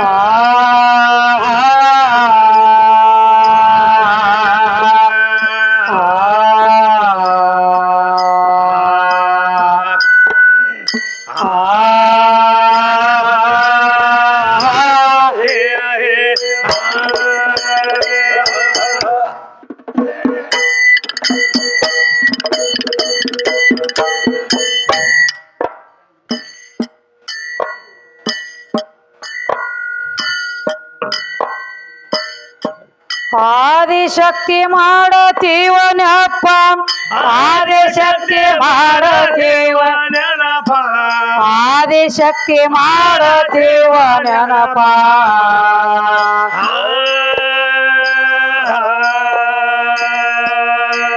啊 ಆದಿಶಕ್ತಿ ಮಾಡತೀವನಪ್ಪ ಆದಿಶಕ್ತಿ ಮಾಡತೀವನಪ್ಪ ಆದಿಶಕ್ತಿ ಮಾಡತೀವನಪ್ಪ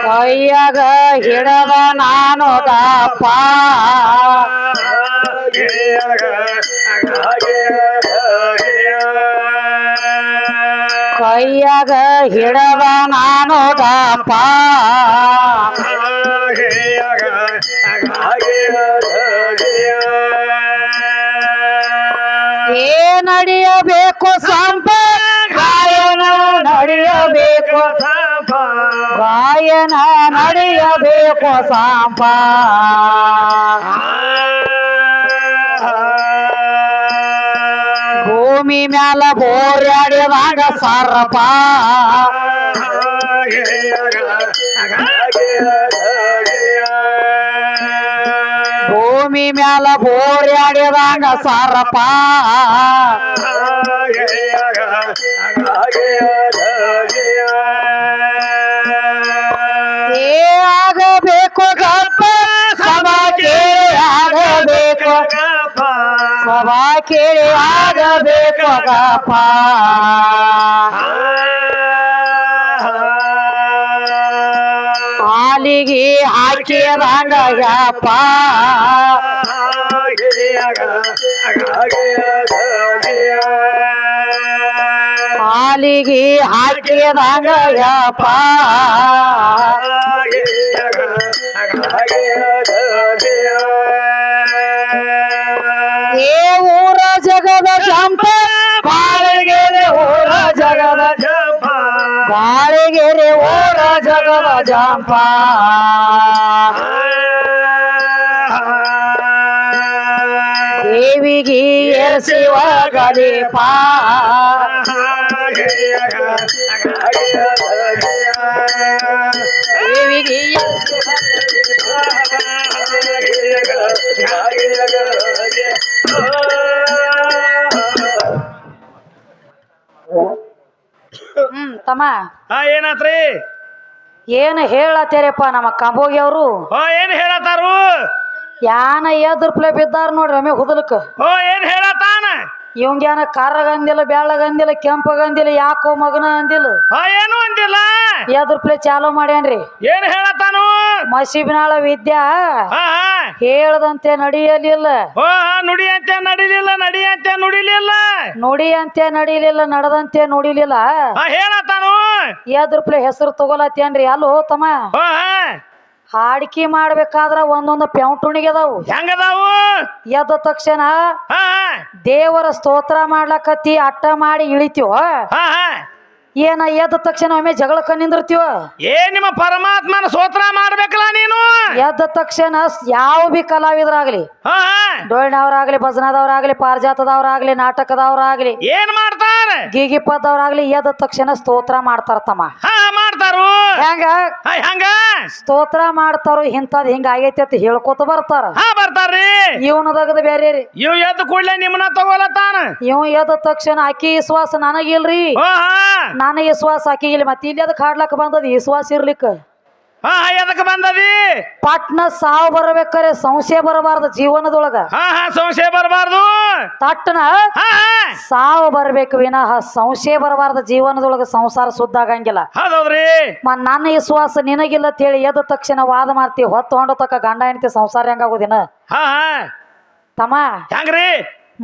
ಕೈಯಾಗ ಹಿಡದ ನಾನು ದಪ್ಪ. ಕೈಯಾಗ ಹಿಡದ ನಾನು ದಪ್ಪ. ಏ ನಡೆಯಬೇಕು ಸಂಪ? ಗಾಯನ ನಡೆಯಬೇಕು. ಗಾಯನ ನಡೆಯಬೇಕು ಸಾಂಪ. ಭೂಮಿ ಮ್ಯಾಲ ಬೋರ್ಯಾಡಿದಾಗ ಸಾರಪ್ಪ ಭೂಮಿ ಮ್ಯಾಲ ಬೋರ್ಯಾಡಿದಾಗ ಸರ್ಪ. ಕೇಳಿ ಆಗಬೇಕು ಗಪ್ಪ ಹಾಲಿಗೆ ಹಾಕಿದಂಗ ಯಪ್ಪ ಹಾಲಿಗೆ ಹಾಕಿದಂಗ ಯಪ್ಪ ಜಗದ ಜಂಪ ಬಾಳಿಗೆರೆ ಊರ ಜಗದ ಬಾಳಿಗೆರೆ ಊರ ಜಗದ ಜಂಪ ದೇವಿಗೆ ಏರ್ಸಿವ ಗದೀಪ ದೇವಿಗೆ ಹ್ಮ್ ತಮ್ಮ. ಹಾ ಏನಾತ್ರಿ? ಏನು ಹೇಳತ್ತೇರಪ್ಪ ನಮ್ಮ ಕಂಬೋಗಿ ಅವರು? ಓ ಏನ್ ಹೇಳತ್ತಾರು? ಯಾನ ಎದ್ರಪ್ಲೆ ಬಿದ್ದಾರ ನೋಡ್ರಿ ಒಮ್ಮೆ ಹುದಲಕ್. ಓ ಏನ್ ಹೇಳತ್ತಾನ? ಇವಂಗ್ಯಾನ ಕರ್ರಗಂದಿಲ್ಲ ಬೆಳ್ಳಗಂದಿಲ್ಲ ಕೆಂಪಗಂದಿಲ್ಲ ಯಾಕೋ ಮಗನ ಅಂದಿಲ್ಲ. ಓ ಏನು ಅಂದಿಲ್ಲ. ಎದ್ರಪ್ಲೆ ಚಾಲೋ ಮಾಡ್ಯಾನ್ರಿ. ಏನ್ ಹೇಳತ್ತಾನು? ಮಸೀಬಿನಾಳ ವಿದ್ಯಾ ಹಾ ಹೇಳದಂತೆ ನಡೆಯಲಿಲ್ಲ. ನುಡಿಯಂತೆ ಹಾ ನುಡಿ ಅಂತೆ ನಡಿಲಿಲ್ಲ ನಡಿ ಅಂತೆ ನುಡಿಲಿಲ್ಲ. ನುಡಿಯಂತೆ ನಡಿಲಿಲ್ಲ ನಡೆದಂತೆ ನುಡಿಲಿಲ್ಲ. ಹಾ ಹೇಳತ್ತಾನು ಎದ್ರಪ್ಲೆ ಹೆಸರು ತಗೋಲತ್ತೇನ್ರಿ? ಅಲ್ಲೋ ತಮ್ಮ. ಹಾ. ಹಾಡಿಕೆ ಮಾಡ್ಬೇಕಾದ್ರ ಒಂದೊಂದು ಪೆಂಟುಣಿಗೆ ಅದಾವು. ಹೆಂಗದಾವು? ಎದ್ದ ತಕ್ಷಣ ಹಾ ದೇವರ ಸ್ತೋತ್ರ ಮಾಡ್ಲಕತ್ತಿ ಅಟ್ಟ ಮಾಡಿ ಇಳಿತೀವ ಹಾ. ಏನ ಎದ್ದ ತಕ್ಷಣ ಒಮ್ಮೆ ಜಗಳ ನಿಂದಿರ್ತೀವ? ಏ ನಿಮ್ಮ ಪರಮಾತ್ಮನ ಸ್ತೋತ್ರ ಮಾಡ್ಬೇಕಲ್ಲ ನೀನು? ಎದ್ದ ತಕ್ಷಣ ಯಾವ ಬಿ ಕಲಾವಿದರಾಗ್ಲಿ ಹಾ ಭಜನಾದವ್ರಾಗ್ಲಿ ಭಜನದವ್ರಾಗ್ಲಿ ಪಾರಿಜಾತದವ್ರಾಗ್ಲಿ ನಾಟಕದವ್ರಾಗ್ಲಿ ಏನ್ ಮಾಡ್ತಾರ? ಗೀಗಿಪದವ್ರಾಗ್ಲಿ ಎದ್ದ ತಕ್ಷಣ ಸ್ತೋತ್ರ ಮಾಡ್ತಾರ ತಮ್ಮ. ಹಾ ಮಾಡ್ತಾರು. ಹೆಂಗ? ಹಂಗ ಹೆಂಗ? ಸ್ತೋತ್ರ ಮಾಡ್ತಾರೋ ಇಂಥದ್ ಹಿಂಗ ಆಗೈತಿ ಅಂತ ಹೇಳ್ಕೊತ ಬರ್ತಾರ. ಹಾ ಬರ್ತಾರ್ರಿ. ಇವನದಗದ ಬೇರೆ ರೀ ಇವ್ ಎದ್ದು ಕೂಡ್ಲೆ ನಿಮ್ಮನ್ನ ತಗೋಲತ್ತಾನ ಇವ್ ಎದ್ದ ತಕ್ಷಣ ಅಕ್ಕಿ ವಿಶ್ವಾಸ ನನಗಿಲ್ರಿ. ಓ ಹಾ ನನಗೆ ವಿಶ್ವಾಸ ಆಕಿಗಿಲ್ಲ ಮತ್ತೆ ಇಲ್ಲಿ ಅದಕ್ಕೆ ಹಾಡ್ಲಕ್ ಬಂದದ ವಿಶ್ವಾಸ ಇರ್ಲಿಕ್ಕ. ಹಾ ಎದಕ್ ಬಂದದಿ? ಪಟ್ನ ಸಾವು ಬರ್ಬೇಕಾರೆ ಸಂಶಯ ಬರಬಾರ್ದು ಜೀವನದೊಳಗ. ಹಾ ಹಾ ಸಂಶಯ ಬರಬಾರ್ದು. ತಟ್ಟನ ಹಾ ಸಾವು ಬರ್ಬೇಕು ವಿನಃ ಸಂಶಯ ಬರಬಾರ್ದು ಜೀವನದೊಳಗ ಸಂಸಾರ ಸುದ್ದ ಆಗಂಗಿಲ್ಲ. ಹೌದ್ರಿ ಮ ನನ್ನ ವಿಶ್ವಾಸ ನಿನಗಿಲ್ಲ ಅಂತ ಹೇಳಿ ಎದ್ದ ತಕ್ಷಣ ವಾದ ಮಾಡ್ತಿ ಹೊತ್ತು ಹೊಂಡ ತಕ್ಕ ಗಂಡ ಹೆಂಡತಿ ಸಂಸಾರ ಹೆಂಗಾಗೋದಿನ ಹಾ ಹಾ. ತಮ್ಮ. ಹೆಂಗ್ರಿ?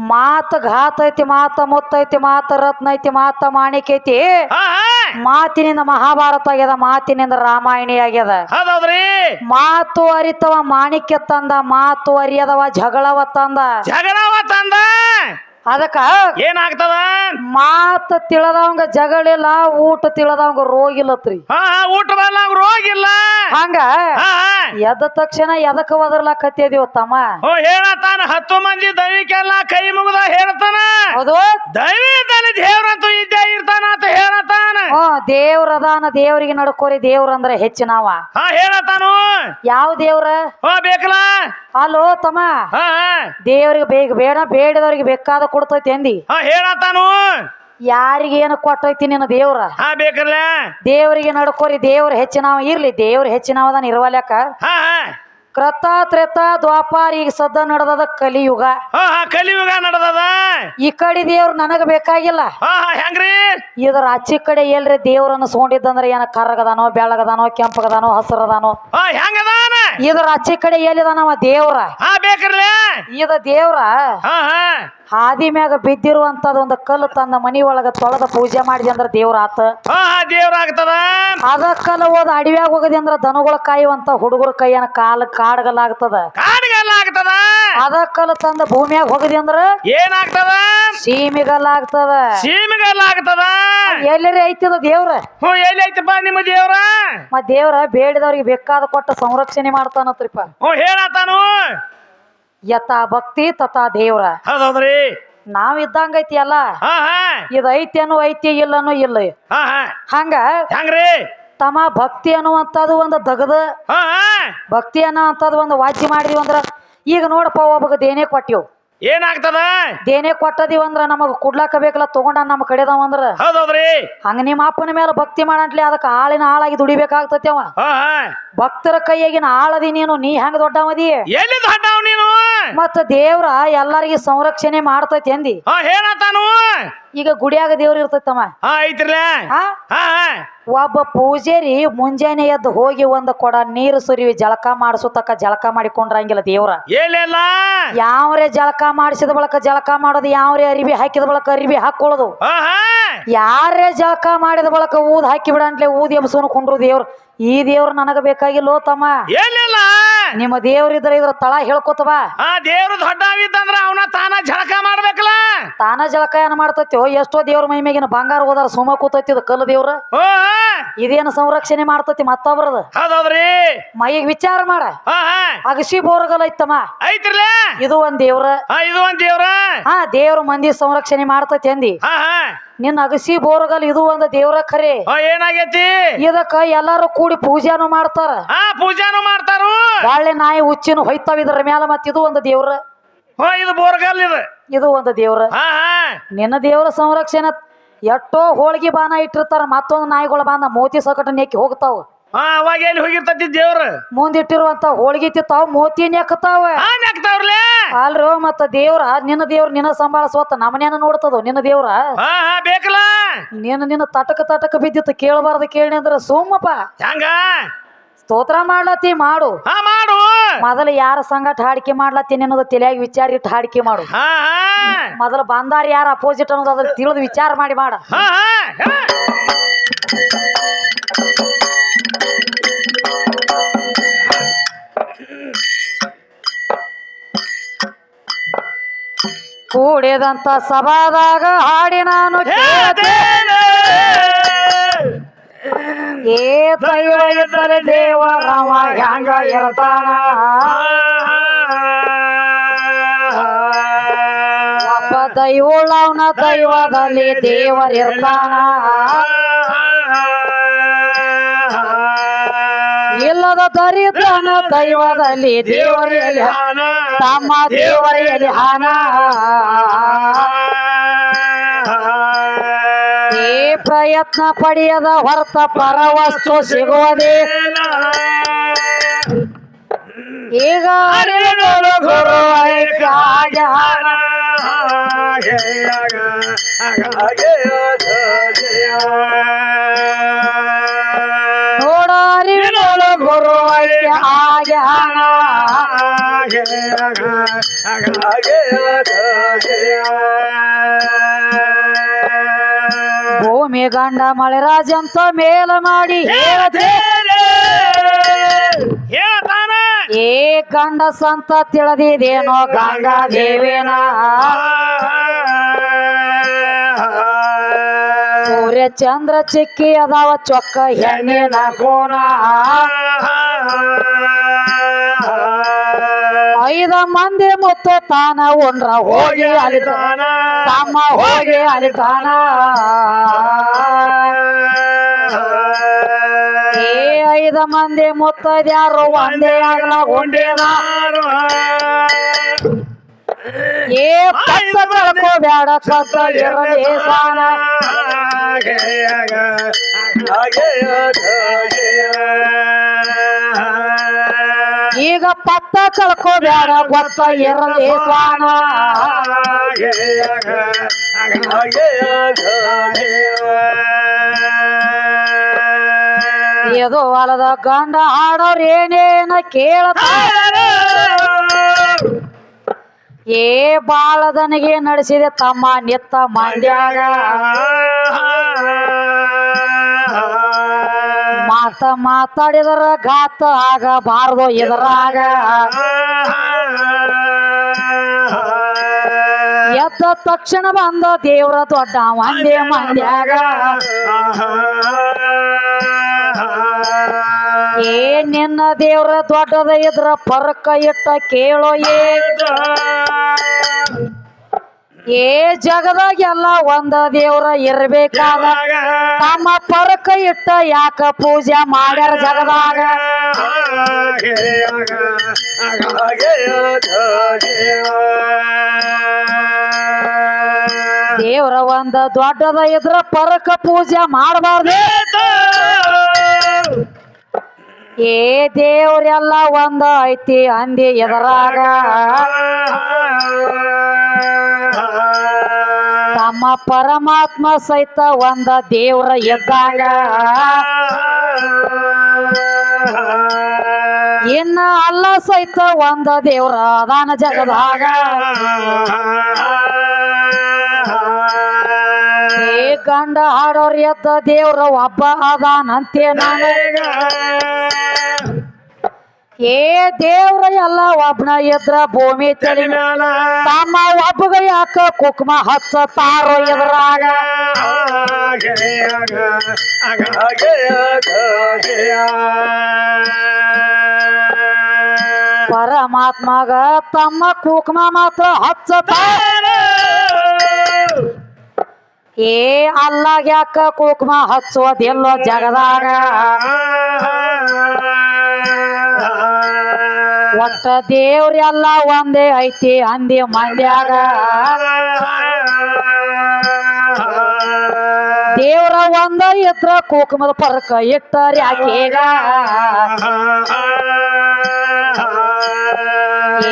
ಮಾತ ಘಾತ ಐತಿ ಮಾತ ಮುತ್ತೈತಿ ಮಾತ ರತ್ನ ಐತಿ ಮಾತ ಮಾಣಿಕೈತಿ ಹಾ ಹಾ. ಮಾತಿನಿಂದ ಮಹಾಭಾರತ ಆಗ್ಯದ ಮಾತಿನಿಂದ ರಾಮಾಯಣಿ ಆಗ್ಯದ. ಹೌದೌದ್ರಿ? ಮಾತು ಅರಿತವ ಮಾಣಿಕ್ಯ ತಂದ ಮಾತು ಅರಿಯದವ ಜಗಳವ ತಂದ. ಜಗಳವ ತಂದ? ಅದಕ್ಕ ಏನಾಗ್ತದ? ಮಾತು ತಿಳದವಂಗ ಜಗಳಿಲ್ಲ ಊಟ ತಿಳದವಂಗ ರೋಗಿಲ್ಲತ್ರಿ ಹಾ ಊಟ ಬರಲ್ಲ ರೋಗಿಲ್ಲ ಹಂಗ. ಎದ್ದ ತಕ್ಷಣ ಎದಕ್ ಒದರ್ಲಾಕತ್ತಿದೀವ ತಮ್ಮ? ಓ ಹೇಳತಾನ ಹತ್ತು ಮಂದಿ ದೈವಿಕೆಲ್ಲ ಕೈ ಮುಗಿದ ಹೇಳ್ತಾನ. ಹೌದು. ದೈವದಲ್ಲಿ ದೇವ್ರಂತೂ ಇದ್ದೇ ಇರ್ತಾನ ಅಂತ ಹೇಳತಾನ. ಹಾ ದೇವ್ರದಾನ ದೇವರಿಗೆ ದೇವ್ರಿಗೆ ನಡ್ಕೋರಿ ದೇವ್ರ ಅಂದ್ರೆ ಹೆಚ್ಚಿನವ. ಹಾ ಹೇಳತಾನು. ಯಾವ ದೇವ್ರ? ಓ ಬೇಕಲ್ಲ. ಅಲ್ಲೋ ತಮ್ಮ. ಹಾ. ದೇವ್ರಿಗೆ ಬೇಗ ಬೇಡ ಬೇಡದವ್ರಿಗೆ ಬೇಕಾದ ಕೊಡ್ತೈತಿ ಅಂದಿ. ಹಾ ಹೇಳತಾನು ಯಾರಿಗೆ ಏನು ಕೊಟ್ಟೈತಿ ನಿನ್ನ ದೇವ್ರ? ಹಾ ಬೇಕಲ್ಲ. ದೇವರಿಗೆ ನಡ್ಕೋರಿ ದೇವ್ರ ಹೆಚ್ಚಿನವ ಇರ್ಲಿ ದೇವ್ರ ಹೆಚ್ಚಿನವದಾನ ಇರುವಲ್ಯಾಕ. ಹಾ ಹಾ. ಕೃತ ತ್ರೇತ ದ್ವಾಪಾರ ಈಗ ಸದ್ದ ನಡೆದದ ಕಲಿಯುಗ. ಹಾ ಹಾ ಕಲಿಯುಗ ನಡೆದದ. ಈ ಕಡೆ ದೇವ್ರು ನನಗ ಬೇಕಾಗಿಲ್ಲ. ಹಾ ಹಾ ಹೆಂಗ್ರಿ? ಇದರ ಅಚ್ಚಿ ಕಡೆ ಎಲ್ರಿ ದೇವ್ರ ಅನ್ಸ್ಕೊಂಡಿದ್ದಂದ್ರ ಏನ ಕರ್ರಗದಾನೋ ಬೆಳಗದಾನೋ ಕೆಂಪಗದಾನೋ ಹಸರದಾನೋ? ಹಾ ಹೆಂಗದಾನ? ಇದರ ಅಚ್ಚಿ ಕಡೆ ಎಲ್ಲಿದಾನವ ದೇವ್ರ? ಹಾ ಇದ ದೇವ್ರ? ಹಾ ಹಾ. ಹಾದಿ ಮ್ಯಾಗ ಬಿದ್ದಿರುವಂತದ ಒಂದು ಕಲ್ಲು ತನ್ನ ಮನಿ ಒಳಗ ತೊಳೆದ ಪೂಜೆ ಮಾಡಿದೆ ಅಂದ್ರ ದೇವ್ರ ಆತ. ಹಾ ಹಾ ದೇವ್ರಾಗ್ತದ? ಅದ ಕಲ್ಲು ಹೋದ ಅಡವ್ಯಾಗ ಹೋಗದಿ ಅಂದ್ರ ದನಗಳ ಕಾಯುವಂತ ಹುಡುಗರ ಕೈಯನ ಕಾಲ ಕಾಡ್ಗಲಾಗ್ತದ ಕಾಡಿಗೆಲ್ಲ ಆಗ್ತದ ಅದ ಕಲ್ಲು ತಂದ ಭೂಮಿಯಾಗ ಹೋಗದಿ ಅಂದ್ರ ಏನಾಗ್ತದ? ಸೀಮಿಗಲ್ಲಾಗ್ತದ. ಸೀಮೆಗೆಲ್ಲ ಆಗ್ತದ ಎಲ್ಲರಿ ಐತಿದ ದೇವ್ರ? ಹ್ಞೂ ಎಲ್ಲಿ ಐತಪ್ಪ ನಿಮ್ಮ ದೇವ್ರ? ಮತ್ ದೇವ್ರ ಬೇಡಿದವ್ರಿಗೆ ಬೇಕಾದ ಕೊಟ್ಟ ಸಂರಕ್ಷಣೆ ಮಾಡ್ತಾನತ್ರಿಪ್ಪ. ಹ್ಞೂ ಹೇಳತಾನು ಯಥಾ ಭಕ್ತಿ ತಥಾ ದೇವ್ರ. ಹೌದೌದ್ರಿ. ನಾವ್ ಇದ್ದಂಗೈತಿ ಅಲ್ಲ ಹಾ ಹಾ. ಇದು ಐತೇನು ಐತಿ ಇಲ್ಲನು ಇಲ್ಲ. ಹಾ ಹಾ. ಹಂಗ ಹೆಂಗ್ರಿ? ತಮ್ಮ ಭಕ್ತಿ ಅನ್ನುವಂಥದ್ದು ಒಂದು ದಗದ. ಹಾ ಹಾ. ಭಕ್ತಿ ಅನ್ನೋವಂಥದ್ದು ಒಂದು ವಾಚ್ಯ ಮಾಡಿದ್ವಿ ಅಂದ್ರ ಈಗ ನೋಡಪ್ಪ ಒಬ್ಬಗ ದೇನೆ ಕೊಟ್ಟಿವ್. ಏನಾಗ್ತದ? ದೇನೆ ಕೊಟ್ಟದೀವಿ ಅಂದ್ರ ನಮಗ ಕುಡ್ಲಾಕ ಬೇಕಲ್ಲ ತಗೊಂಡ ನಮ್ಮ ಕಡೆದವ ಅಂದ್ರ. ಹೌದೌದ್ರಿ? ಹಂಗ ನಿಮ್ಮ ಅಪ್ಪನ ಮೇಲೆ ಭಕ್ತಿ ಮಾಡಂಟ್ಲಿ ಅದಕ್ಕ ಆಳಿನ ಆಳಾಗಿ ದುಡಿಬೇಕಾಗ್ತತಿ ಅವ. ಭಕ್ತರ ಕೈಯಾಗಿನ ಆಳದಿ ನೀನು ನೀ ಹೆಂಗ ದೊಡ್ಡವದಿ? ಎಲ್ಲಿ ದೊಡ್ಡವ್ ನೀನು? ಮತ್ತ ದೇವ್ರ ಎಲ್ಲರಿಗೆ ಸಂರಕ್ಷಣೆ ಮಾಡ್ತೈತಿ ಅಂದಿ. ಈಗ ಗುಡಿಯಾಗ ದೇವ್ರ ಇರ್ತೈತಮ್ಮ ಐತ್ರಲ್ಲ ಒಬ್ಬ ಪೂಜಾರಿ ಮುಂಜಾನೆ ಎದ್ದು ಹೋಗಿ ಒಂದು ಕೊಡ ನೀರು ಸುರಿವಿ ಜಳಕ ಮಾಡಿಸುತ್ತಕ ಜಳಕ ಮಾಡಿಕೊಂಡ್ರಂಗಿಲ್ಲ ದೇವ್ರ. ಯಾವ್ರೇ ಜಳಕ ಮಾಡಿಸಿದ ಬಳಕ ಜಳಕ ಮಾಡೋದು ಯಾವ್ರೇ ಅರಿವಿ ಹಾಕಿದ ಬಳಕ ಅರಿವಿ ಹಾಕೊಳ್ಳೋದು. ಯಾರೇ ಜಳಕ ಮಾಡಿದ ಬಳಕ ಊದ್ ಹಾಕಿ ಬಿಡಂಟ್ಲೆ ಊದ್ ಎಬ್ಸೋನು ಕುಂಡ್ರು ದೇವ್ರು. ಈ ದೇವ್ರು ನನಗ ಬೇಕಾಗಿಲ್ಲೋ ತಮ್ಮ. ಎಲ್ಲಿಲ್ಲ ನಿಮ್ಮ ದೇವ್ರ ಇದ್ರ ಇದ್ರ ತಳ ಹೇಳ್ಕೊತ ಬಾ. ಆ ದೊಡ್ಡ ದೊಡ್ಡವಿದ್ದಂದ್ರ ಅವನ ತಾನ ಝಳಕ ಮಾಡ್ಬೇಕಲ್ಲ? ತಾನ ಜಳಕ ಏನ್ ಮಾಡ್ತತ್ಯೋ ಎಷ್ಟೋ ದೇವ್ರ ಮೈ ಮ್ಯಾಗಿನ ಬಂಗಾರ ಹೋದಾರ ಸುಮ ಕೂತೈತಿ ಇದು ಕಲ್ಲು ದೇವ್ರ. ಇದೇನು ಸಂರಕ್ಷಣೆ ಮಾಡ್ತತಿ ಮತ್ತೊಬ್ರದ? ಹೌದ್ರಿ ಮೈಗೆ ವಿಚಾರ ಮಾಡ. ಹಾ ಹಾ. ಅಗಸಿ ಬೋರ್ಗಲ್ ಐತಮ್ಮ. ಐತ್ರಿ ಇದು ಒಂದ್ ದೇವ್ರ. ಹಾ ಇದು ಒಂದ್ ದೇವ್ರ. ಹಾ ದೇವ್ರ ಮಂದಿ ಸಂರಕ್ಷಣೆ ಮಾಡ್ತತಿ ಅಂದಿ. ಹಾ ಹಾ. ನಿನ್ನ ಅಗಸಿ ಬೋರ್ಗಲ್ ಇದು ಒಂದು ದೇವ್ರ ಖರೆ ಏನಾಗೈತಿ? ಇದಕ್ಕ ಎಲ್ಲಾರು ಕೂಡಿ ಪೂಜಾನು ಮಾಡ್ತಾರ. ಹಾ ಪೂಜಾನು ಮಾಡ್ತಾರು? ಬಾಳೆ ನಾಯಿ ಉಚ್ಚಿನ ಹೊಯ್ತಾವ ಇದ್ರ ಮ್ಯಾಲ ಮತ್ತ ಇದು ಒಂದು ದೇವ್ರ. ಇದು ಬೋರ್ಗಲ್ ಇದು. ಇದು ಒಂದು ದೇವ್ರ. ನಿನ್ನ ದೇವ್ರ ಸಂರಕ್ಷಣೆ ಎಷ್ಟೋ ಹೋಳಿಗೆ ಬಾನ ಇಟ್ಟಿರ್ತಾರ ಮತ್ತೊಂದು ನಾಯಿಗಳು ಬಾನ ಮೋತಿ ಸಕಟ ನೆಕ್ಕಿ ಹೋಗ್ತಾವ. ಹಾ ಅವಾಗ ಎಲ್ಲಿ ಹೋಗಿರ್ತತಿ ದೇವ್ರ? ಮುಂದಿಟ್ಟಿರುವಂತ ಹೋಳಿಗೆ ತಿತ್ತಾವ ಮೋತಿ ನೆಕ್ತಾವ. ನೆಕ್ತಾವ್ರಲೇ? ಅಲ್ರೋ ಮತ್ತ ದೇವ್ರ ನಿನ್ನ ದೇವ್ರ ನಿನ್ನ ಸಂಭಾಳಿಸ್ವತ್ತ ನಮ್ಮನೇನ ನೋಡ್ತದ ನಿನ್ನ ದೇವ್ರ? ಹಾ ಹಾ ಬೇಕಲ್ಲ? ನೀನು ನಿನ್ನ ತಟಕ ತಟಕ ಬಿದ್ದಿತ್ತು ಕೇಳಬಾರ್ದು ಕೇಳಿ ಅಂದ್ರ ಸೋಮಪ್ಪ ಹೆಂಗ? ಸ್ತೋತ್ರ ಮಾಡ್ಲತ್ತಿ ಮಾಡು. ಹಾ ಮಾಡು. ಮೊದಲು ಯಾರ ಸಂಗಟ ಹಾಡಿಕೆ ಮಾಡ್ಲತ್ತಿ ನಿನ್ನದು ತಲೆಯಾಗಿ ವಿಚಾರ ಇಟ್ಟು ಹಾಡಿಕೆ ಮಾಡು. ಹಾ ಹಾ. ಮೊದಲು ಬಂದಾರ ಯಾರ ಅಪೋಸಿಟ್ ಅನ್ನೋದು ಅದ್ರ ತಿಳಿದು ವಿಚಾರ ಮಾಡಿ ಮಾಡ. ಹಾ ಹಾ. ಕೂಡಿದಂತ ಸಭಾದಾಗ ಹಾಡಿ ನಾನು. ಏ ದೈವ ಇದ್ದರೆ ದೇವ ರಾಮ ಹ್ಯಾಂಗ ಇರ್ತಾನ? ಒಬ್ಬ ದೈವಳವನ ದೈವದಲ್ಲಿ ದೇವರಿರ್ತಾನ? ಇಲ್ಲದ ದರಿದ್ರನ ದೈವದಲ್ಲಿ ದೇವರಲ್ಲಿ ತಮ್ಮ ದೇವರಲ್ಲಿ ಹಾನ. ಈ ಪ್ರಯತ್ನ ಪಡೆಯದ ಹೊರತ ಪರವಸ್ತು ಸಿಗುವುದೇ ಈಗ ಗುರು ಭೂಮಿ ಗಂಡ ಮಳೆ ರಾಜಂತ ಮೇಲ ಮಾಡಿ ಏ ಗಂಡ ಸಂತ ತಿಳಿದಿದೇನೋ ಗಂಗಾ ದೇವೇನ. ಸೂರ್ಯ ಚಂದ್ರ ಚಿಕ್ಕಿ ಅದಾವ, ಚೊಕ್ಕ ಹೆಣ್ಣಿನ ಕೋಣ ಐದ ಮಂದಿ ಮುತ್ತು ತಾನ ಉಂಡ್ರ, ಹೋಗಿ ಅಲಿತಾನ. ತಮ್ಮ ಹೋಗಿ ಅಲಿತಾನ. ಏ ಐದ ಮಂದಿ ಮುತ್ತದ್ಯಾರು ಒಂದೇ ಆಗಲ ಉಂಡೇದ ಏ ಪತ್ತ ಕಳ್ಕೋಬ್ಯಾಡ ಕತ್ತ ಇರಲಿ ಸಾನ ಈಗ ಪತ್ತ ಕಳ್ಕೋಬ್ಯಾಡ ಗೊತ್ತ ಇರಲಿ ಸಾನ ಎದು ಹೊಲದ ಗಂಡ ಆಡೋರ್ ಏನೇನ ಕೇಳತ ಏ ಬಾಳದನಿಗೆ ನಡೆಸಿದೆ ತಮ್ಮ ನಿತ್ತ ಮಂಡ್ಯಾಗ. ಮಾತ ಮಾತಾಡಿದರ ಗಾತ ಆಗಬಾರ್ದು ಇದರಾಗ ಎದ್ದ ತಕ್ಷಣ ಬಂದ ದೇವ್ರ ದೊಡ್ಡ ಮಂದಿ ಮಂಡ್ಯಾಗ. ಏ ನಿನ್ನ ದೇವ್ರ ದೊಡ್ಡದ ಇದ್ರ ಪರಕ ಇಟ್ಟ ಕೇಳೋ ಏ. ಏ ಜಗದಾಗೆಲ್ಲ ಒಂದ ದೇವ್ರ ಇರ್ಬೇಕಾದ ತಮ್ಮ ಪರಕ ಇಟ್ಟ ಯಾಕ ಪೂಜೆ ಮಾಡ್ಯಾರ ಜಗದಾಗ? ದೇವ್ರ ಒಂದ ದೊಡ್ಡದ ಇದ್ರ ಪರಕ ಪೂಜೆ ಮಾಡಬಾರ್ದು. ಏ ದೇವ್ರೆಲ್ಲ ಒಂದ ಐತಿ ಅಂದಿ ಎದರಾಗ? ತಮ್ಮ ಪರಮಾತ್ಮ ಸಹಿತ ಒಂದ ದೇವ್ರ ಎದ್ದಾಗ ಇನ್ನ ಅಲ್ಲ ಸಹಿತ ಒಂದ ದೇವ್ರ ಅದಾನ ಜಗದಾಗ. ಏ ಗಂಡ ಹಾಡೋರ್ ಎದ್ದ ದೇವ್ರ ಒಬ್ಬ ಅದಾನಂತೆ ನಾನು. ಏ ದೇವ್ರ ಎಲ್ಲ ಒಬ್ನ ಎದ್ರ ಭೂಮಿ ತಳಿ ತಮ್ಮ ಒಬ್ಬಗ ಯಾಕ ಕುಕ್ಮ ಹಚ್ಚ ತಾರೋ ಎದ್ರಾಗ? ಪರಮಾತ್ಮಗ ತಮ್ಮ ಕುಕ್ಮ ಮಾತ್ರ ಹಚ್ಚ ಏ ಅಲ್ಲ ಯಾಕ ಕುಕುಮ ಹಚ್ಚೋದೆಲ್ಲೋ ಜಗದಾಗ? ಒಟ್ಟ ದೇವ್ರೆಲ್ಲ ಒಂದೇ ಐತಿ ಅಂದಿ ಮಂಡ್ಯಾಗ ದೇವ್ರ ಒಂದ ಎತ್ರ ಕುಕುಮದ ಪರಕ ಇಟ್ಟರ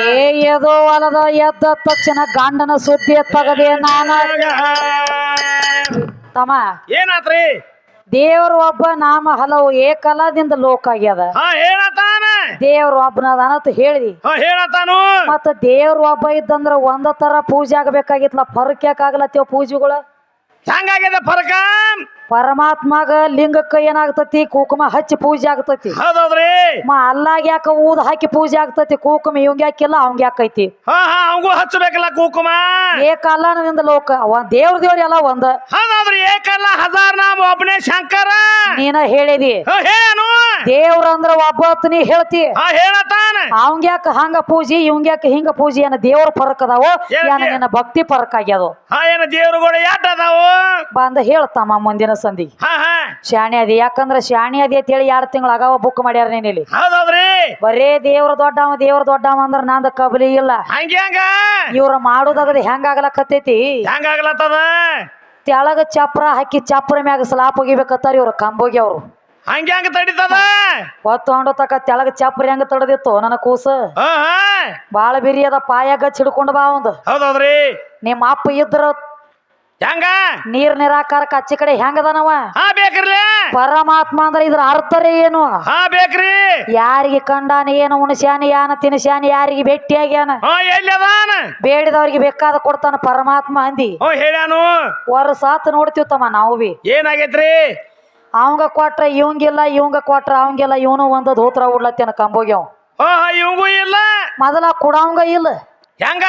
ಏ ಎದು ಹೊಲದ ಎದ್ದ ತಕ್ಷಣ ಗಂಡನ ಸುದ್ದಿ ತಗದೆ ನಾನ? ತಮ್ಮ ಏನಾತ್ರಿ? ದೇವ್ರ ಒಬ್ಬ ನಾಮ ಹಲವು ಏಕಲದಿಂದ ಲೋಕ ಆಗ್ಯದ. ಹೇಳತಾನ ದೇವ್ರ ಒಬ್ಬನದನತ್ ಹೇಳಿ ಹೇಳತಾನು ಮತ್ತ ದೇವ್ರ ಒಬ್ಬ ಇದ್ದಂದ್ರ ಒಂದ ತರ ಪೂಜೆ ಆಗ್ಬೇಕಾಗಿತ್ತಲ್ಲ ಫರಕ್ ಯಾಕೆ ಆಗ್ಲತ್ತೇವ ಪೂಜೆಗಳ? ಹೆಂಗಾಗ್ಯದ ಫರಕ ಪರಮಾತ್ಮಗ ಲಿಂಗಕ್ಕ ಏನಾಗ್ತತಿ? ಕುಕುಮ ಹಚ್ಚಿ ಪೂಜೆ ಆಗ್ತತಿ. ಹೌದೌದ್ರಿ? ಮ ಅಲ್ಲಾಗ ಯಾಕ ಊದ್ ಹಾಕಿ ಪೂಜೆ ಆಗ್ತತಿ? ಕುಕುಮ ಇವಂಗ ಯಾಕಿಲ್ಲ ಅವಂಗ ಯಾಕೈತಿ? ಹಾ ಹಾ ಅವಂಗೂ ಹಚ್ಚಬೇಕಲ್ಲ ಕುಕುಮ? ಏಕಲ್ಲನದಿಂದ ಲೋಕ ಒಂದ್ ದೇವ್ರ ದೇವ್ರ ಎಲ್ಲ ಒಂದ. ಹೌದೌದ್ರಿ ಏಕಲ್ಲ ಹಜಾರ್ ನಾಮ ಒಬ್ಬನೇ ಶಂಕರ. ನೀನ ಹೇಳಿದಿ. ಹಾ, ದೇವ್ರ ಅಂದ್ರ ಒಬ್ಬತ್ ನೀ ಹೇಳ್ತಿ. ಹೇಳತಾನ. ಅವಂಗ ಯಾಕ ಹಂಗ ಪೂಜಿ ಇವಂಗ ಯಾಕ ಹಿಂಗ ಪೂಜಿ ಏನ ದೇವ್ರ ಫರಕ್ ಅದಾವೋ ಏನ್ ನಿನ್ನ ಭಕ್ತಿ ಫರಕ್ ಆಗ್ಯದೋ. ದೇವ್ರಗಳು ಏನ ದೇವ್ರುಗಳು ಯಾಟ್ ಅದಾವು. ಬಂದ ಹೇಳ್ತಮ್ಮ ಮುಂದಿನ ಸಂಧಿ. ಶಾಣೆ ಅದಿ ಯಾಕಂದ್ರ ಶಾಣೆ ಅದಿ ಅಂತ ಹೇಳಿ ಎರಡು ತಿಂಗಳ ಆಗಾವ ಬುಕ್ ಮಾಡ್ಯಾರ ನೀನ್ ಇಲ್ಲಿ. ಹೌದೌದ್ರಿ. ಬರೇ ದೇವ್ರ ದೊಡ್ಡವ ದೇವ್ರ ದೊಡ್ಡವ ಅಂದ್ರ ನಂದ ಕಬಲಿ ಇಲ್ಲ. ಹಂಗೆ ಹಂಗ. ಇವ್ರ ಮಾಡೋದಾಗದ ಹೆಂಗ ಆಗ್ಲಕತ್ತೈತಿ? ಹೆಂಗಾಗ್ಲತ್ತದ ತೆಳಗ ಚಪ್ರ ಹಾಕಿ ಚಪ್ರ ಮ್ಯಾಗ ಸ್ಲಾಪ್ ಹೋಗಿಬೇಕತ್ತಾರ ಇವ್ರ ಕಂಬೋಗಿ ಅವ್ರು. ಹಂಗೆ ಹಂಗ ತಡಿತದ? ಹೊತ್ತು ಹೊಂಡೋ ತಕ ತೆಳಗ ಚಪ್ರಿ ಹಂಗ ತಡದಿತ್ತು ನನ್ನ ಕೂಸ. ಹಾ ಹಾ. ಬಾಳ ಬಿರಿ ಅದ ಪಾಯಾಗ ಚಿಡ್ಕೊಂಡ್ ಬಾ ಒಂದ್ ಹೌದೌದ್ರಿ? ನಿಮ್ಮ ಅಪ್ಪ ಇದ್ರ ಹೆಂಗ? ನೀರ್ ನಿರಾಕಾರ ಕಚ್ಚಿ ಕಡೆ ಹೆಂಗದನವ ಹಾ ಬೇಕ್ರಲ್ಲ ಪರಮಾತ್ಮ ಅಂದ್ರೆ ಇದ್ರ ಅರ್ಥರೇ ಏನು? ಹಾ ಬೇಕ್ರಿ. ಯಾರಿಗೆ ಕಂಡಾನ ಏನು ಉಣಸ್ಯಾನ ಯಾನ ತಿನ್ಸ್ಯಾನ ಯಾರಿಗೆ ಭೇಟಿಯಾಗ್ಯಾನ ಹಾ ಎಲ್ಲಿ ಅದಾನ? ಬೇಡಿದವ್ರಿಗೆ ಬೇಕಾದ ಕೊಡ್ತಾನ ಪರಮಾತ್ಮ ಅಂದಿ. ಹ್ಞೂ ಹೇಳ್ಯಾನು. ವರ್ಷಾತ್ ನೋಡ್ತೀವಿ ತಮ್ಮ ನಾವು ಬಿ. ಏನಾಗೈತ್ರಿ? ಅವಂಗ ಕೊಟ್ರ ಇವಂಗಿಲ್ಲ ಇವಂಗ ಕೊಟ್ರ ಅವಂಗಿಲ್ಲ ಇವನು ಒಂದು ಧೋತ್ರ ಉಡ್ಲತ್ತೇನ ಕಂಬೋಗ್ಯವ್. ಇವಂಗೂ ಇಲ್ಲ. ಮೊದಲ ಕುಡವಂಗ ಇಲ್ಲ. ಹೆಂಗ?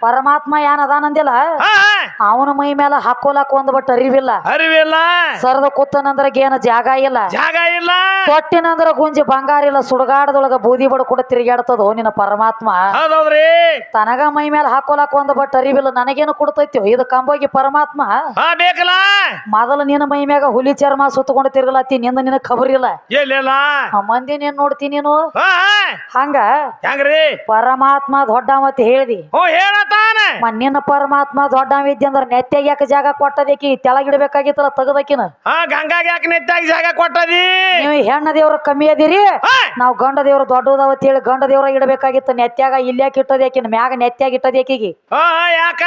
ಪರಮಾತ್ಮ ಏನ್ ಅದಾನಂದಿಲ್ಲ? ಅವನ ಮೈ ಮೇಲೆ ಹಾಕೋಲಾಕ ಒಂದ್ ಬಟ್ ಅರಿವಿಲ್ಲ. ಅರಿವಿಲ್ಲ. ಸರದ ಕೂತನಂದ್ರ ಏನ ಜಾಗ ಇಲ್ಲ. ಜಾಗ ಇಲ್ಲ. ತೊಟ್ಟಿನಂದ್ರ ಗುಂಜಿ ಬಂಗಾರ ಇಲ್ಲ. ಸುಡಗಾಡದೊಳಗ ಬೂದಿ ಬಡ ಕೂಡ ತಿರುಗಾಡ್ತದೋ ನಿನ್ನ ಪರಮಾತ್ಮ. ಹೌದ್ರಿ ತನಗ ಮೈ ಮೇಲೆ ಹಾಕೋಲಾಕ ಒಂದ್ ಬಟ್ ಅರಿವಿಲ್ಲ. ನನಗೇನು ಕೊಡ್ತೈತಿ? ಇದು ಕಂಬೋಗಿ ಪರಮಾತ್ಮ. ಬೇಕಲ್ಲ. ಮೊದಲು ನಿನ್ನ ಮೈ ಮ್ಯಾಗ ಹುಲಿ ಚರ್ಮ ಸುತ್ತಕೊಂಡು ತಿರ್ಗಲತ್ತಿ ನಿಂದ ನಿನ್ನ ಖಬರ್ ಇಲ್ಲ. ಆ ಮಂದಿ ನೀನ್? ನೋಡ್ತೀನಿ ನೀನು ಹಂಗ? ಹೆಂಗ್ರಿ? ಪರಮಾತ್ಮ ದೊಡ್ಡ ಮತ್ತೆ ಹೇಳ್ದಿ. ಹೇಳತಾನ ನಿನ್ನ ಪರಮಾತ್ಮ ದೊಡ್ಡ ಇದ್ದಿ ಅಂದ್ರೆ ನೆತ್ತಾಗ ಯಾಕೆ ಜಾಗ ಕೊಟ್ಟದೇಕಿ ತೆಳಗಿಡ್ಬೇಕಾಗಿತ್ತಲ್ಲ ತೆಗದಕಿನ ಹಾ ಗಂಗಾಗ ಯಾಕೆ ನೆತ್ತಾಗ ಜಾಗ ಕೊಟ್ಟದಿ? ನೀವು ಹೆಣ್ಣ ದೇವ್ರ ಕಮ್ಮಿ ಅದೀರಿ. ನಾವು ಗಂಡ ದೇವ್ರ ದೊಡ್ಡದಾವ ಹೇಳಿ ಗಂಡ ದೇವ್ರ ಇಡಬೇಕಾಗಿತ್ತು. ನೆತ್ಯಾಗ ಇಲ್ಯಾಕ ಇಟ್ಟದೇಕಿನ ಮ್ಯಾಗ ನೆತ್ತಾಗ ಇಟ್ಟದೇಕಿಗಿ ಯಾಕ?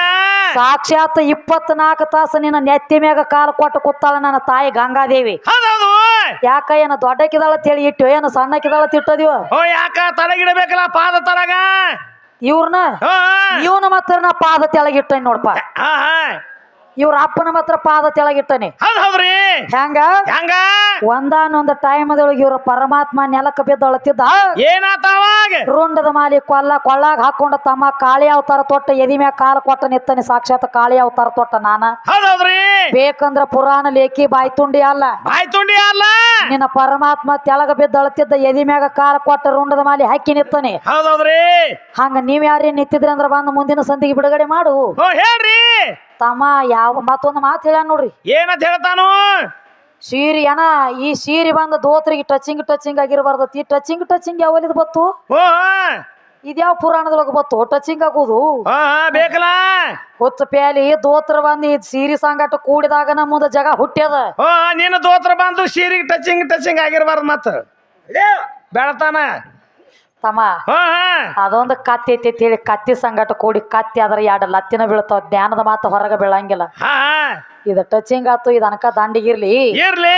ಸಾಕ್ಷಾತ್ ಇಪ್ಪತ್ನಾಲ್ಕು ತಾಸು ನಿನ್ನ ನೆತ್ತಿ ಮ್ಯಾಗ ಕಾಲು ಕೊಟ್ಟು ಕೂತಾಳ ನನ್ನ ತಾಯಿ ಗಂಗಾದೇವಿ. ಯಾಕ ಏನ ದೊಡ್ಡಕ್ಕಿದಾಳ ಹೇಳಿ ಇಟ್ಟು ಏನು ಸಣ್ಣಕ್ಕಿದಾಳ ತಿಟ್ಟದಿವ ಯಾಕ ತಳಗಿಡಬೇಕಲ್ಲ ಪಾದ ತಳಗ? ಇವ್ರನ್ನ ಹಾ ಇವನ ಮಾತ್ರ ನಾ ಪಾದ ತೆಳಗಿಟ್ಟನಿ ನೋಡಪ್ಪ. ಹಾ ಹಾ. ಇವ್ರ ಅಪ್ಪನ ಮಾತ್ರ ಪಾದ ತೆಳಗಿಟ್ಟನಿ. ಹೌದ್ ಹೌದ್ರಿ ಹೆಂಗ? ಹೆಂಗ? ಒಂದಾನೊಂದು ಟೈಮದೊಳಗೆ ಇವ್ರ ಪರಮಾತ್ಮ ನೆಲಕ್ಕೆ ಬಿದ್ದು ಅಳತಿದ್ದ ಏನಾತ ಅವಾಗ? ರುಂಡದ ಮಾಲಿ ಕೊಲ್ಲ ಕೊಳ್ಳಾಗ ಹಾಕೊಂಡ ತಮ್ಮ ಕಾಳಿ ಅವತಾರ ತೊಟ್ಟ ಎದಿ ಮ್ಯಾಗ ಕಾಲ ಕೊಟ್ಟ ನಿತ್ತನಿ ಸಾಕ್ಷಾತ್ ಕಾಳಿ ಅವತಾರ ತೊಟ್ಟ ನಾನ. ಹೌದೌದ್ರಿ ಬೇಕಂದ್ರ ಪುರಾಣ ಲೇಖಿ ಬಾಯಿ ತುಂಡಿ ಅಲ್ಲ. ಬಾಯ್ ತುಂಡಿ ಅಲ್ಲ. ನಿನ್ನ ಪರಮಾತ್ಮ ತೆಳಗ ಬಿದ್ದ ಅಳತಿದ್ದ ಎದಿ ಮ್ಯಾಗ ಕಾಲ ಕೊಟ್ಟ ರುಂಡದ ಮಾಲಿ ಹಾಕಿ ನಿತ್ತನೆ ಹೌದೌದ್ರಿ. ಹಂಗ ನೀವ್ ಯಾರೇ ನಿಂತಿದ್ರಿ ಅಂದ್ರ ಬಂದು ಮುಂದಿನ ಸಂದಿಗೆ ಬಿಡುಗಡೆ ಮಾಡು. ಹೇಳ್ರಿ. ತಮ್ಮ ಯಾವ ಮತ್ತೊಂದು ಮಾತು ಹೇಳ ನೋಡ್ರಿ. ಏನಂತ ಹೇಳ್ತಾನು? ಸೀರೆ ಏನ ಈ ಸೀರಿ ಬಂದ ದೋತ್ರಿಗೆ ಟಚಿಂಗ್ ಟಚಿಂಗ್ ಆಗಿರಬಾರ್ದು ಈ ಟಚಿಂಗ್ ಟಚಿಂಗ್ ಯಾವಲ್ಲಿದ್ ಬತ್ತು? ಓ ಇದ್ಯಾವ ಪುರಾಣದೊಳಗೆ ಬತ್ತು ಟಚಿಂಗ್ ಆಗೋದು? ಹಾ ಹಾ ಬೇಕಲ್ಲ. ಹೊಚ್ಚ ಪ್ಯಾಲಿ ದೋತ್ರ ಬಂದು ಈ ಸೀರೆ ಸಂಗಟ ಕೂಡಿದಾಗ ನಮ್ಮ ಮುಂದೆ ಜಗ ಹುಟ್ಟ್ಯದ? ನೀನು ನಿನ್ನ ದೋತ್ರ ಬಂದು ಸೀರಿಗೆ ಟಚಿಂಗ್ ಟಚಿಂಗ್ ಆಗಿರ್ಬಾರ್ದು ಮತ್ತ. ಬೆಳತಾನ ತಮ್ಮ ಹಾ ಹಾ. ಅದೊಂದು ಕತ್ತಿ ಐತಿ ಅಂತ ಹೇಳಿ ಕತ್ತಿ ಸಂಗಟ ಕೂಡಿ ಕತ್ತಿ ಆದ್ರೆ ಎರಡು ಲತ್ತಿನ ಬೀಳ್ತಾವ ಜ್ಞಾನದ ಮಾತು ಹೊರಗೆ ಬೀಳಂಗಿಲ್ಲ. ಹಾ ಹಾ. ಇದು ಟಚಿಂಗ್ ಆತು ಇದು ಅನಕ ದಂಡಿಗಿರ್ಲಿ ಇರ್ಲಿ.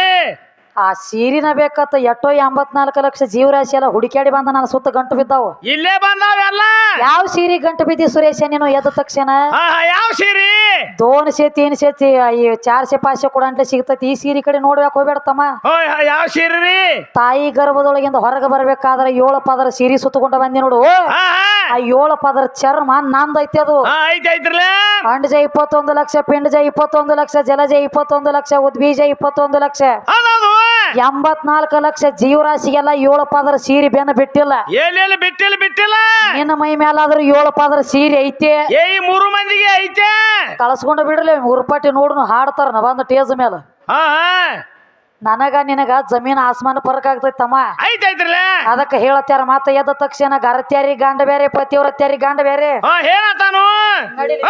ಆ ಸೀರಿನ ಬೇಕತ್ತ ಎಷ್ಟೋ ಎಂಬತ್ನಾಲ್ಕು ಲಕ್ಷ ಜೀವರಾಶಿ ಎಲ್ಲ ಹುಡುಕಾಡಿ ಬಂದ ನನ್ನ ಸುತ್ತ ಗಂಟು ಬಿದ್ದಾವು. ಇಲ್ಲೇ ಬಂದಾವೆಲ್ಲ ಯಾವ ಸೀರೆ ಗಂಟು ಬಿದ್ದಿ ಸುರೇಶ ನೀನು ಎದ್ದ ತಕ್ಷಣ? ಯಾವ ಸೀರಿ? ದೋನ್ ಸೇ ತೀನ್ ಸೇ ತಿ- ಈ ಚಾರ್ ಸೆ ಪಾಸೆ ಕೂಡ ಅಂತ ಸಿಗ್ತೈತಿ. ಈ ಸೀರೆ ಕಡೆ ನೋಡ್ಬೇಕು ಹೋಗ್ಬೇಡ ತಮ್ಮ. ಯಾವ ಸೀರಿ ತಾಯಿ ಗರ್ಭದೊಳಗಿಂದ ಹೊರಗೆ ಬರ್ಬೇಕಾದ್ರೆ ಏಳು ಪದರ ಸೀರೆ ಸುತ್ತಕೊಂಡ ಬಂದಿ ನೋಡು. ಆ ಏಳು ಪದರ ಚರ್ಮ ನಂದೈತಿ ಅದು. ಅಂಡ್ ಐತಿ ಅಂಡಜ ಇಪ್ಪತ್ತೊಂದು ಲಕ್ಷ ಪಿಂಡಜ ಇಪ್ಪತ್ತೊಂದು ಲಕ್ಷ ಜಲಜ ಇಪ್ಪತ್ತೊಂದು ಲಕ್ಷ ಉದ್ಬೀಜ ಇಪ್ಪತ್ತೊಂದು ಲಕ್ಷ. ಎಂಬತ್ನಾಲ್ಕು ಲಕ್ಷ ಜೀವರಾಶಿಗೆಲ್ಲ ಏಳು ಪದರ ಸೀರೆ ಬೆನ್ನ ಬಿಟ್ಟಿಲ್ಲ. ಎಲ್ಲೆಲ್ಲ ಬಿಟ್ಟಿಲ್ಲ ಬಿಟ್ಟಿಲ್ಲ? ನಿನ್ನ ಮೈ ಮೇಲಾದ್ರೂ ಏಳು ಪದರ ಸೀರೆ ಐತೆ. ಏ ಈ ಮೂರು ಮಂದಿಗೆ ಐತೆ? ಕಳ್ಸ್ಕೊಂಡು ಬಿಡ್ಲಿ ಉರುಪಟ್ಟಿ ನೋಡ್ನು ಹಾಡ್ತಾರ ನ ಬಂದ ಟೇಜ್ ಮೇಲೆ ಹಾ ನನಗ ನಿನಗ ಜಮೀನ್ ಆಸ್ಮಾನ ಫರಕ್ ಆಗ್ತೈತಿ ತಮ್ಮ. ಐತಿ ಐತ್ರಲ್ಲ ಅದಕ್ಕೆ ಹೇಳತ್ಯಾರ ಮಾತ ಎದ್ದ ತಕ್ಷಣ ಗರತ್ಯಾರಿ ಗಂಡ ಬೇರೆ ಪತಿಯವ್ರತ್ಯಾರಿ ಗಂಡ ಬೇರೆ ಹಾ ಹೇಳತಾನು ನಡೀಲಿ.